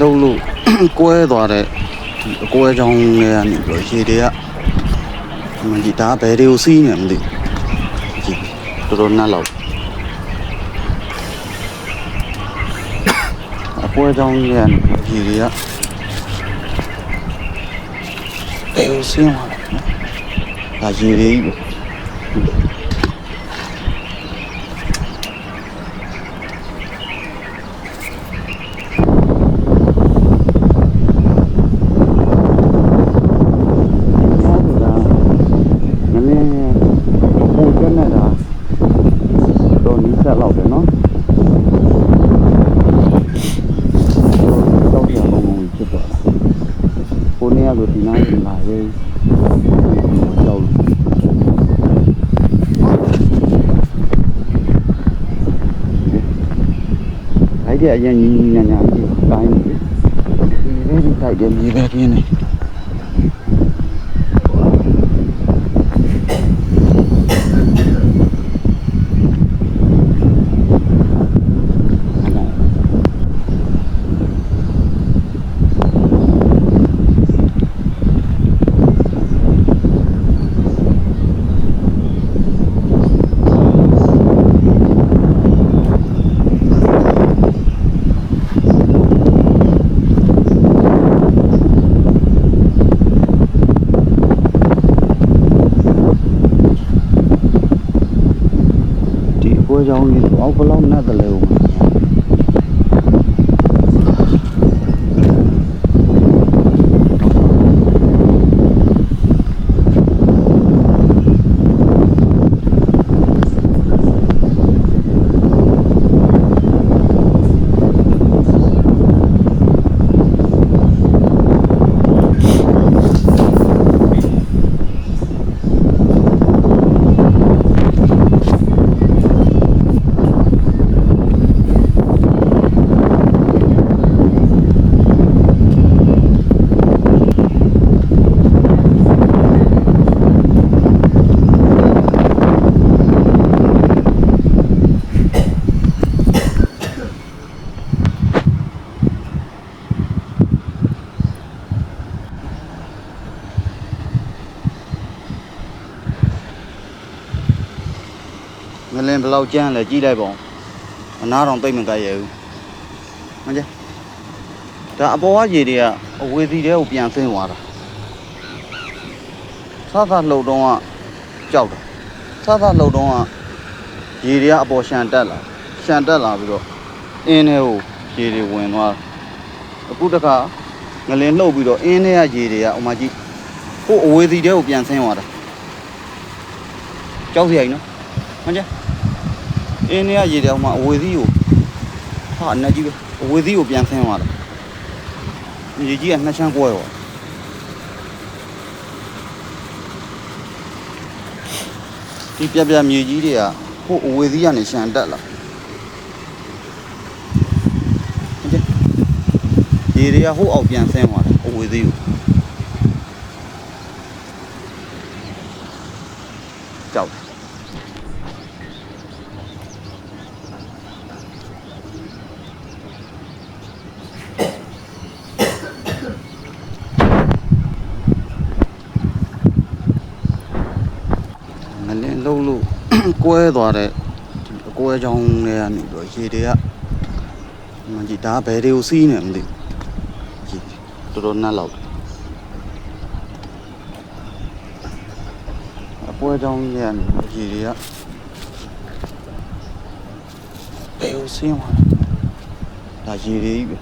လှုပ်လို့ကွဲသွားတဲ့ဒီအကွဲချောင်းတွေကနေပြီးတော့ရေတွေကဒီမကြီးဒါဘယ်တွေကိုစီးနေမသိဘူးကြည့်တော်တော်နတ်လောက်အကွဲချောင်းတွေကနေရေတွေကဘယ်ကိုစီးမှာလဲနော်ဒါရေတွေကြီးပဲဒါကနည်းနည်းပုံကျက်နေတာ တော့နီးစက်လောက်တယ်နော်တော့ပြန်ပုံပုံဖြစ်သွားတာကိုနေရဆိုဒီနားကြီးလာရေးတော့အဲ့ဒီအရင်ညီညီညာညာကြီးတိုင်းနေဒီလေးဒီထိုက်တယ်မြေပဲပြင်းနေဒီအပွဲချော င်းကြီးတော့ဘ ယ်လောက်နဲ့တလဲဦးငလင်းဘယ်လောက်ကျန်းလဲကြည့်လိုက်ပါဦးအနားတော်သိမ့်မကရဘူးမကြဒါအပေါ်ကရေတွေကအဝေစီတဲကိုပြန်ဆင်းသွားတာသသလှုပ်တော့ကကြောက်တယ်သသလှုပ်တော့ကရေတွေကအပေါ်ရှန်တက်လာရှန်တက်လာပြီးတော့အင်းထဲကိုရေတွေဝင်သွားအခုတခါငလင်းလှုပ်ပြီးတော့အင်းထဲကရေတွေကဥမာကြည့်ကိုအဝေစီတဲကိုပြန်ဆင်းသွားတာကြောက်စရာကြီးနော်မကြ အင်းနေရရေတောင်မှအဝေသီးကိုဟာအနက်ကြီးပဲအဝေသီးကိုပြန်ဆင်းသွားတာရေကြီးကနှစ်ချမ်းကွဲသွားဒီပြပြမြေကြီးတွေကဟိုအဝေသီးကနေရှန်တက်လာဟုတ်တယ်ရေတွေကဟိုအောက်ပြန်ဆင်းသွားတာအဝေသီးကိုကြောက်တယ် ငလင်းလုံးလို့ ကွဲသွားတဲ့ဒီအကွဲချောင်းတွေကနေပြီးတော့ရေတွေကမကြည့်ဒါဘယ်တွေကိုစီးနေမသိဘူးကြည့်တော်တော်နတ်လောက်အကွဲချောင်းတွေကနေရေတွေကဘယ်ကိုစီးမှာလဲဒါရေတွေကြီးပဲ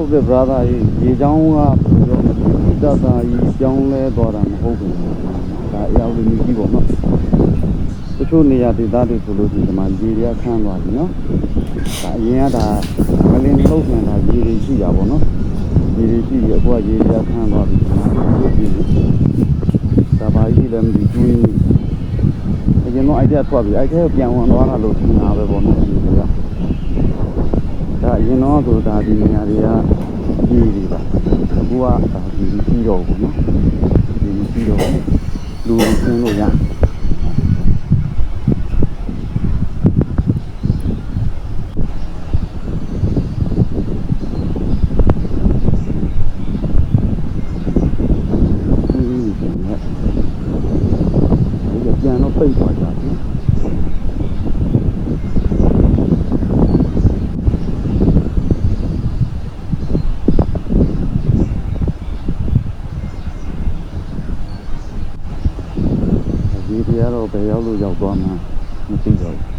ဟုတ်တယ် brother ကြီးရေချောင်းကပြောမယ်တတကြီးကြောင်းလဲသွားတာမဟုတ်ဘူးဒါအရောက်လို့မြည်ကြည့်ပေါ့နော်တချို့နေရာဒေသတွေဆိုလို့ရှိရင်ဒီမှာရေတွေကခန်းသွားပြီနော်ဒါအရင်ကဒါမလင်းထုတ်ပြန်တာရေတွေရှိတာပေါ့နော်ရေတွေရှိပြီးအခုကရေတွေကခန်းသွားပြီဒီမှာဒီဒါပါကြီးလည်းမဒီကျွင်းအရင်တော့အိုက်တက်ထွက်ပြီအိုက်တက်ပြန်ဝင်သွားတာလို့ထင်တာပဲပေါ့နော်ဒီကဒါအ ရင်တော့ဆိုတာဒီနေရာတွေကကြီးတွေပါအခုကဒါဒီကြီးတော့ဘူးနော်ဒီကြီးတော့လူလူဆင်းလို့ရဒီပြန်တော့ပိတ်သွားကြတယ် ဒီတ ရားတော့ဘယ်ရောက်လို့ရောက်သွားမှမသိတော့ဘူး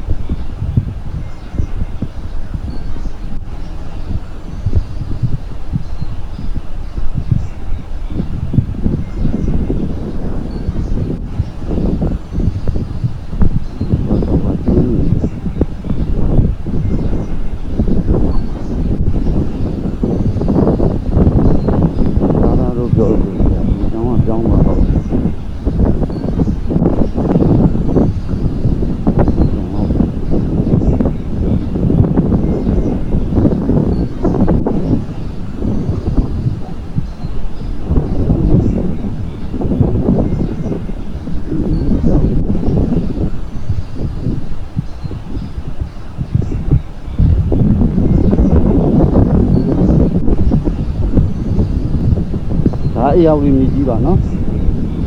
အေယာဝီမြကြီးပါနော်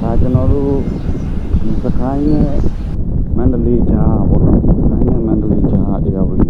ဒါကျွန်တော်တို့ဒီစကိုင်းနဲ့မန္တလေးကြားပေါ့နော်စကိုင်းနဲ့မန္တလေးကြားအေယာဝီ